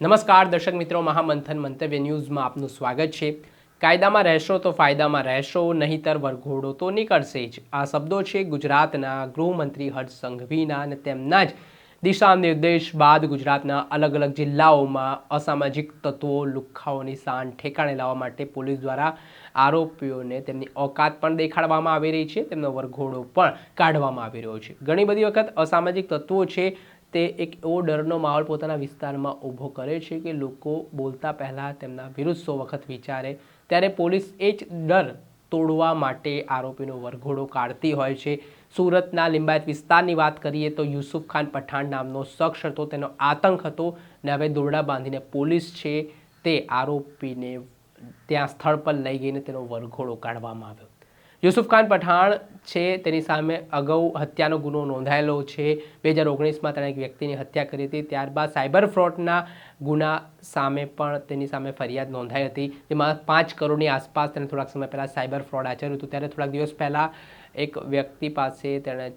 નમસ્કાર, દર્શક મિત્રો, મહામંથન મંતવ્ય ન્યૂઝમાં આપનું સ્વાગત છે. કાયદામાં રહેશો તો ફાયદામાં રહેશો, નહીંતર વરઘોડો તો નીકળશે જ. આ શબ્દો છે ગુજરાતના ગૃહમંત્રી હર્ષ સંઘવીના અને તેમના જ દિશા નિર્દેશ બાદ ગુજરાતના અલગ અલગ જિલ્લાઓમાં અસામાજિક તત્વો લુખાઓની શાન ઠેકાણે લાવવા માટે પોલીસ દ્વારા આરોપીઓને તેમની ઓકાત પણ દેખાડવામાં આવી રહી છે. તેમનો વરઘોડો પણ કાઢવામાં આવી રહ્યો છે. ઘણી બધી વખત અસામાજિક તત્વો છે તે એક એવો ડરનો માહોલ પોતાના વિસ્તારમાં ઊભો કરે છે કે લોકો બોલતા પહેલાં તેમના વિરુદ્ધ સો વખત વિચારે. ત્યારે પોલીસ એ જ ડર તોડવા માટે આરોપીનો વરઘોડો કાઢતી હોય છે. સુરતના લિંબાયત વિસ્તારની વાત કરીએ તો યુસુફ ખાન પઠાણ નામનો શખ્સ હતો. તેનો આતંક હતો ને હવે દોરડા બાંધીને પોલીસ છે. તે આરોપીને ત્યાં સ્થળ પર લઈ ગઈને તેનો વરઘોડો કાઢવામાં આવ્યો. યુસુફ ખાન પઠાણ છે, તેની સામે અગાઉ હત્યાનો ગુનો નોંધાયેલો છે. બે હજાર ઓગણીસમાં તેણે એક વ્યક્તિની હત્યા કરી હતી. ત્યારબાદ સાયબર ફ્રોડના ગુના સામે પણ તેની સામે ફરિયાદ નોંધાઈ હતી. જેમાં પાંચ કરોડની આસપાસ તેને થોડાક સમય પહેલાં સાયબર ફ્રોડ આચર્યું હતું. ત્યારે થોડાક દિવસ પહેલાં એક વ્યક્તિ પાસે તેણે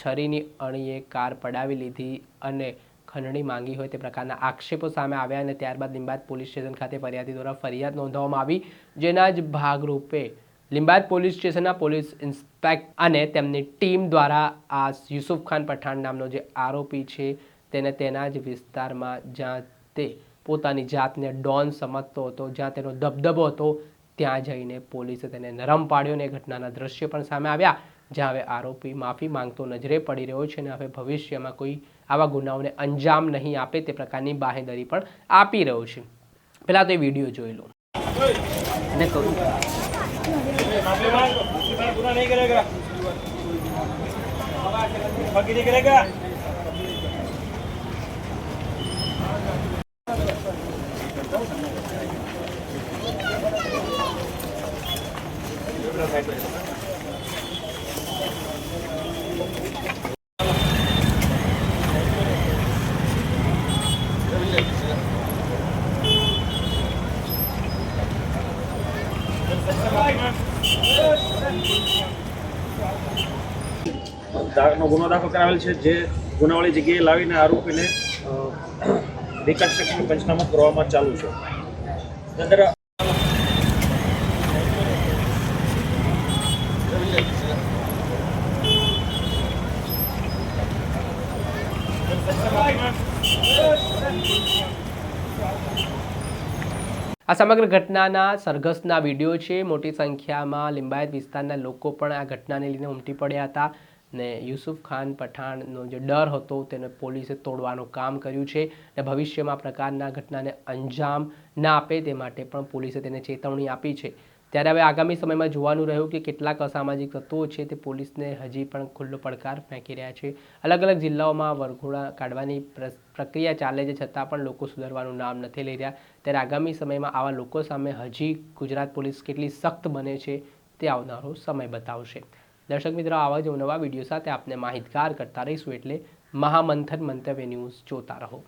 છરીની અણીએ કાર પડાવી લીધી અને ખંડણી માંગી હોય તે પ્રકારના આક્ષેપો સામે આવ્યા અને ત્યારબાદ લીંબાદ પોલીસ સ્ટેશન ખાતે ફરિયાદી દ્વારા ફરિયાદ નોંધવામાં આવી. જેના જ ભાગરૂપે લિંબાયત પોલીસ સ્ટેશનના પોલીસ ઇન્સ્પેક્ટ અને તેમની ટીમ દ્વારા આ યુસુફ ખાન પઠાણ નામનો જે આરોપી છે તેને તેના જ વિસ્તારમાં જ્યાં તે પોતાની જાતને ડોન સમજતો હતો, જ્યાં તેનો દબદબો હતો, ત્યાં જઈને પોલીસે તેને નરમ પાડ્યો અને ઘટનાના દ્રશ્ય પણ સામે આવ્યા, જ્યાં હવે આરોપી માફી માંગતો નજરે પડી રહ્યો છે અને હવે ભવિષ્યમાં કોઈ આવા ગુનાઓને અંજામ નહીં આપે તે પ્રકારની બાહેંધરી પણ આપી રહ્યો છે. પહેલાં તો એ વીડિયો જોઈ લો. અને કરું गुना नहीं करेगा बाकी नहीं करेगा દાખનો ગુનો દાખલ કરાવેલ છે, જે ગુનાવાળી જગ્યાએ લાવીને આરોપીને રિકન્સ્ટ્રક્શન પંચનામું કરવામાં ચાલુ છે. અંદર આ સમગ્ર ઘટનાના સરઘસના વીડિયો છે. મોટી સંખ્યામાં લિંબાયત વિસ્તારના લોકો પણ આ ઘટનાને લઈને ઉમટી પડ્યા હતા. ને યુસુફ ખાન પઠાણનો જે ડર હતો તેને પોલીસે તોડવાનું કામ કર્યું છે અને ભવિષ્યમાં પ્રકારના ઘટનાને અંજામ ના આપે તે માટે પણ પોલીસે તેને ચેતવણી આપી છે. ત્યારે હવે આગામી સમયમાં જોવાનું રહ્યું કે કેટલાક અસામાજિક તત્વો છે તે પોલીસને હજી પણ ખુલ્લો પડકાર ફેંકી રહ્યા છે. અલગ અલગ જિલ્લાઓમાં વરઘોડા કાઢવાની પ્ર- પ્રક્રિયા ચાલે છે છતાં પણ લોકો સુધરવાનું નામ નથી લઈ રહ્યા. ત્યારે આગામી સમયમાં આવા લોકો સામે હજી ગુજરાત પોલીસ કેટલી સખ્ત બને છે તે આવનારો સમય બતાવશે. દર્શક મિત્રો, આવા જ નવા વીડિયો સાથે આપને માહિતગાર કરતા રહીશું એટલે મહામંથન મંતવ્ય ન્યૂઝ જોતા રહો.